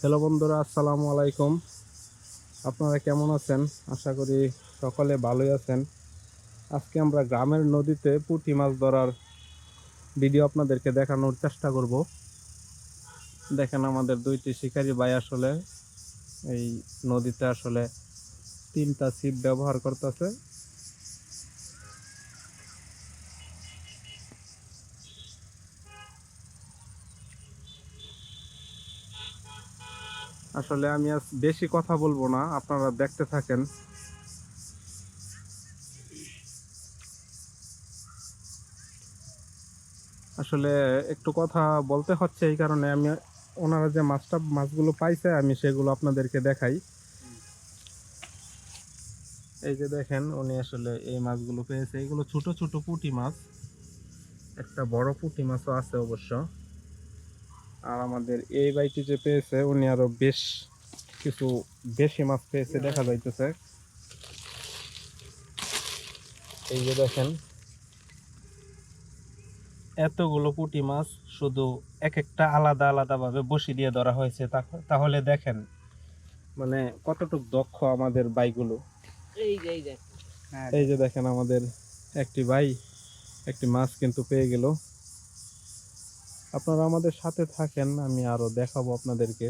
Hello বন্ধুরা, আসসালামু আলাইকুম। আপনারা কেমন আছেন? আশা করি সকলে ভালোই আছেন। আজকে আমরা গ্রামের নদীতে পুঁটি মাছ ধরার ভিডিও আপনাদেরকে দেখানোর চেষ্টা করব। দেখেন আমাদের দুইটি শিকারী ভাই আসলে এই নদীতে আসলে তিনটা ছিপ ব্যবহার করতেছে। আসলে আমি আজ বেশি কথা বলব না, আপনারা দেখতে থাকেন। আসলে একটু কথা বলতে হচ্ছে এই কারণে আমি ওনারা যে মাছটা, মাছগুলো পাইছে, আমি সেগুলো আপনাদেরকে দেখাই। এই যে দেখেন, উনি আসলে এই মাছগুলো পেয়েছে। এগুলো ছোট ছোট পুঁটি মাছ। একটা বড় পুঁটি মাছও আছে অবশ্য। আর আমাদের এই বাইটি যে পেয়েছে উনি আরও বেশ কিছু বেশি মাছ পেয়েছে দেখা যাইতেছে। এই যে দেখেন এতগুলো পুঁটি মাছ শুধু এক একটা আলাদা আলাদা ভাবে বসি দিয়ে ধরা হয়েছে। তাহলে দেখেন মানে কতটুক দক্ষ আমাদের বাইগুলো। এই যে এই যে। এই যে দেখেন আমাদের একটি ভাই একটি মাছ কিন্তু পেয়ে গেল। আপনারা আমাদের সাথে থাকেন, আমি আরও দেখাবো আপনাদেরকে।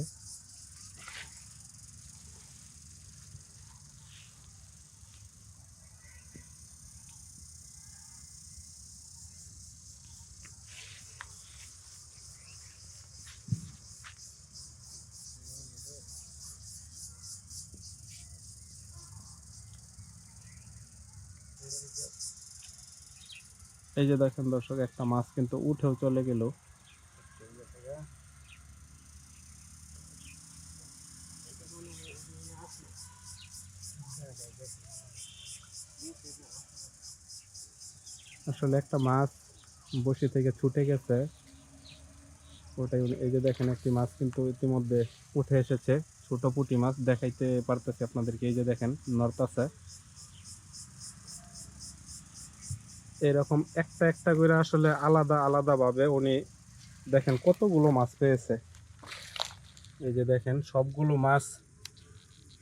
এই যে দেখেন দর্শক, একটা মাছ কিন্তু উঠেও চলে গেল। আসলে একটা মাছ বসি থেকে ছুটে গেছে। ওটাই এই যে দেখেন একটি মাছ কিন্তু ইতিমধ্যে উঠে এসেছে, ছোট পুঁটি মাছ, দেখাইতে পারতেছি আপনাদেরকে। এই যে দেখেন নর্তাছে এরকম একটা একটা করে আসলে আলাদা আলাদা ভাবে উনি দেখেন কতগুলো মাছ পেয়েছে। এই যে দেখেন, সবগুলো মাছ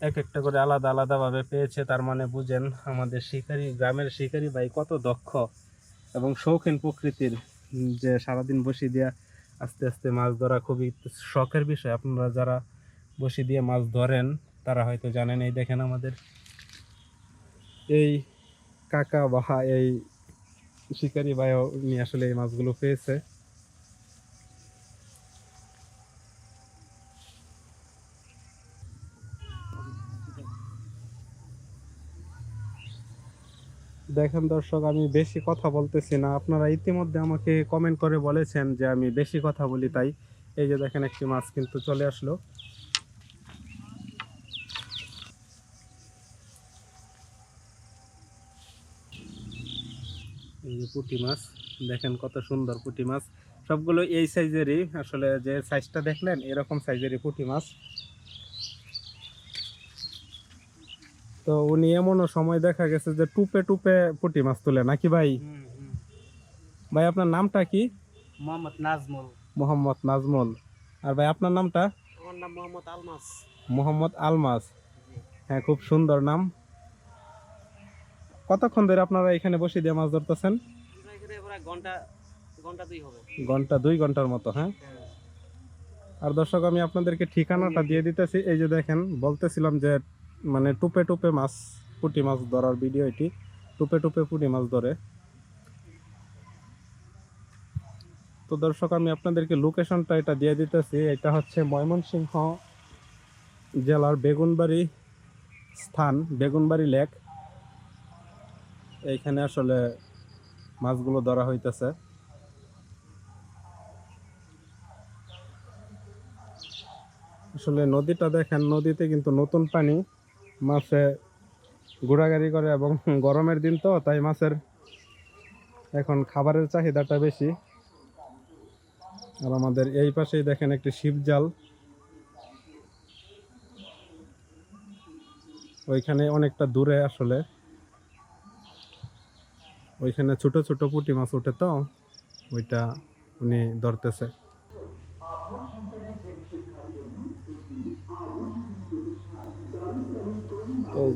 এক একটা করে আলাদা আলাদাভাবে পেয়েছে। তার মানে বুঝেন, আমাদের শিকারি, গ্রামের শিকারি ভাই কত দক্ষ। এবং শৌখিন প্রকৃতির যে সারাদিন বসে দিয়ে আস্তে আস্তে মাছ ধরা খুবই শখের বিষয়। আপনারা যারা বসে দিয়ে মাছ ধরেন, তারা হয়তো জানেন, এই দেখেন আমাদের এই কাকা বাহা, এই শিকারি ভাইও নিয়ে আসলে এই মাছগুলো পেয়েছে। দেখেন দর্শক, আমি বেশি কথা বলতেছি না। আপনারা ইতিমধ্যে আমাকে কমেন্ট করে বলেছেন যে আমি বেশি কথা বলি তাই। এই যে দেখেন একটি মাছ কিন্তু চলে আসলো। এই যে পুঁটি মাছ, দেখেন কত সুন্দর পুঁটি মাছ। সবগুলো এই সাইজেরই আসলে যে সাইজটা দেখলেন, এরকম সাইজেরই পুঁটি মাছ। তো উনি এমনও সময় দেখা গেছে যে টুপে টুপে পুঁটি মাছ তুলে নাকি ভাই? ভাই আপনার নামটা কি? মোহাম্মদ নাজমুল। মোহাম্মদ নাজমুল। আর ভাই আপনার নামটা? আমার নাম মোহাম্মদ আলমাস। মোহাম্মদ আলমাস। হ্যাঁ খুব সুন্দর নাম। কতক্ষণ ধরে আপনারা এখানে বসে দিয়ে মাছ ধরতেছেন? আমরা এখানে প্রায় ঘণ্টা ঘণ্টা দুই হবে। ঘণ্টা দুই ঘণ্টার মতো হ্যাঁ? আর দর্শক আমি আপনাদেরকে ঠিকানাটা দিয়ে দিতেছি। এই যে দেখেন বলতেছিলাম যে মানে টুপে টুপে মাছ, পুঁটি মাছ ধরার ভিডিও এটি। টুপে টুপে পুঁটি মাছ ধরে। তো দর্শক, আমি আপনাদেরকে লোকেশনটা এটা দিয়ে দিতেছি। এটা হচ্ছে ময়মনসিংহ জেলার বেগুনবাড়ি স্থান, বেগুনবাড়ি লেক। এইখানে আসলে মাছগুলো ধরা হইতেছে। আসলে নদীটা দেখেন, নদীতে কিন্তু নতুন পানি মাছে ঘোরাঘুরি করে এবং গরমের দিন তো, তাই মাছের এখন খাবারের চাহিদাটা বেশি। আর আমাদের এই পাশেই দেখেন একটি শিব জাল ওইখানে অনেকটা দূরে আসলে। ওইখানে ছোট ছোট পুঁটি মাছ ওঠে তো, ওইটা উনি ধরতেছে।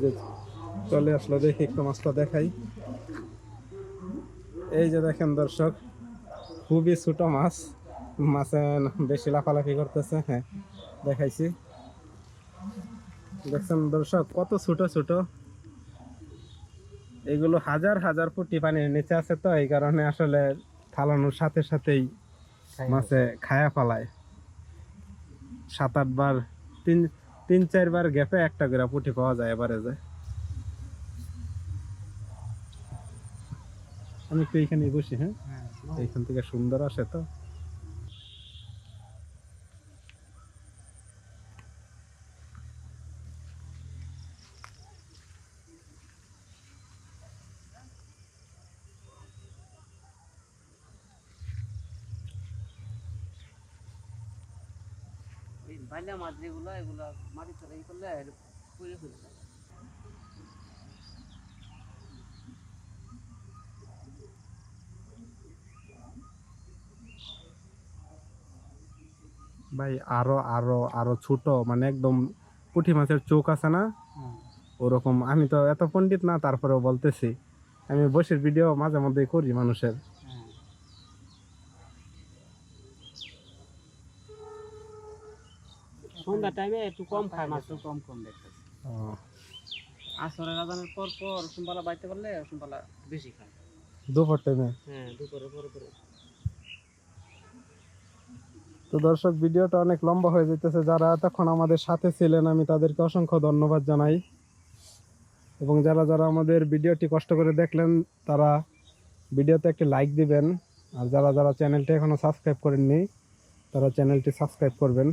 যে চলে আসলো দেখি একটু মাছটা দেখাই। এই যে দেখেন দর্শক খুবই ছোট মাছ। মাছে বেশি লাফালাফি করতেছে হ্যাঁ দেখাইছি। দেখছেন দর্শক কত ছোট ছোট। এগুলো হাজার হাজার ফুটি পানির নিচে আছে তো এই কারণে আসলে ফালানোর সাথে সাথেই মাছে খায়া ফালায়। সাত আটবার তিন তিন চারবার গ্যাপে একটা করে পুঁটি পাওয়া যায় এবারে যায় আমি তো এইখানে বসি হ্যাঁ এইখান থেকে সুন্দর আসে তো। বাইলা মাছ যেগুলো এগুলো ই করলে পুড়ে ফেলে দেয়। ভাই আরও আরও আরও ছোট মানে একদম পুঁটি মাছের চোখ আছে না? ওরকম আমি তো এত পণ্ডিত না তারপরেও বলতেছি। আমি বসের ভিডিও মাঝে মধ্যে করি মানুষের। টাইমে একটু কম খায় মাছ কম কম দেখতেছে আসরের আজানের পর পর বাইতে পারলে বেশি খায়। দুপুর টাইমে হ্যাঁ দুপুরে পরে পরে। তো দর্শক ভিডিওটা অনেক লম্বা হয়ে যেতেছে যারা এতক্ষণ আমাদের সাথে ছিলেন আমি তাদেরকে অসংখ্য ধন্যবাদ জানাই। এবং যারা যারা আমাদের ভিডিওটি কষ্ট করে দেখলেন তারা ভিডিওতে একটি লাইক দিবেন। আর যারা যারা চ্যানেলটি এখনও সাবস্ক্রাইব করেননি তারা চ্যানেলটি সাবস্ক্রাইব করবেন।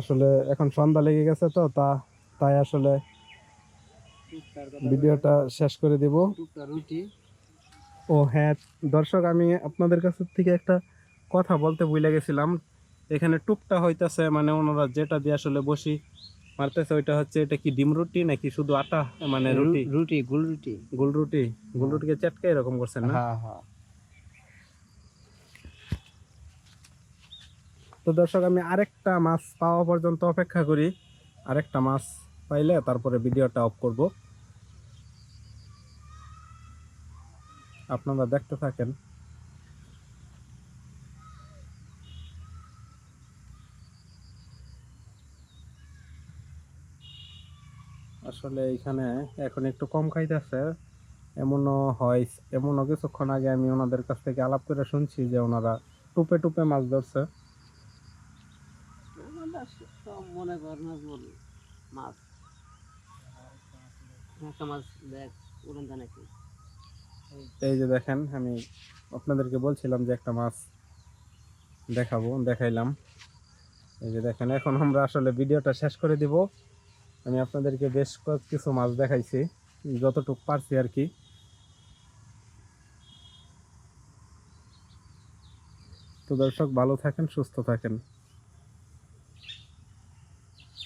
আসলে এখন সন্ধ্যা লেগে গেছে তো তা তাই আসলে ভিডিওটা শেষ করে দিব। ও হ্যাঁ দর্শক আমি আপনাদের কাছ থেকে একটা কথা বলতে ভুলে গেছিলাম। এখানে টুকটা হইতেছে মানে ওনারা যেটা দিয়ে আসলে বসি মারতেছে ওইটা হচ্ছে এটা কি ডিম রুটি নাকি শুধু আটা মানে রুটি? রুটি গুল রুটি। গোল রুটি। গোল রুটিকে চটকে এরকম করছেন না? হ্যাঁ হ্যাঁ। তো দর্শক, আমি আরেকটা মাছ পাওয়া পর্যন্ত অপেক্ষা করি। আরেকটা মাছ পাইলে তারপরে ভিডিওটা অফ করব। আপনারা দেখতে থাকেন। আসলে এখানে এখন একটু কম খাইতেছে। এমনও হয়, এমনও কিছুক্ষণ আগে আমি ওনাদের কাছ থেকে আলাপ করে শুনছি যে ওনারা টুপে টুপে মাছ ধরছে। সব মনে কর না বল, মাছ। একটা মাছ দেখ, উড়ন জানে কি এই যে দেখেন, আমি আপনাদেরকে বলছিলাম যে একটা মাছ দেখাবো, দেখাইলাম। এই যে দেখেন, এখন আমরা আসলে ভিডিওটা শেষ করে দিব। আমি আপনাদেরকে বেশ কয়েক কিছু মাছ দেখাইছি, যতটুকু পারছি আর কি। তো দর্শক, ভালো থাকেন, সুস্থ থাকেন।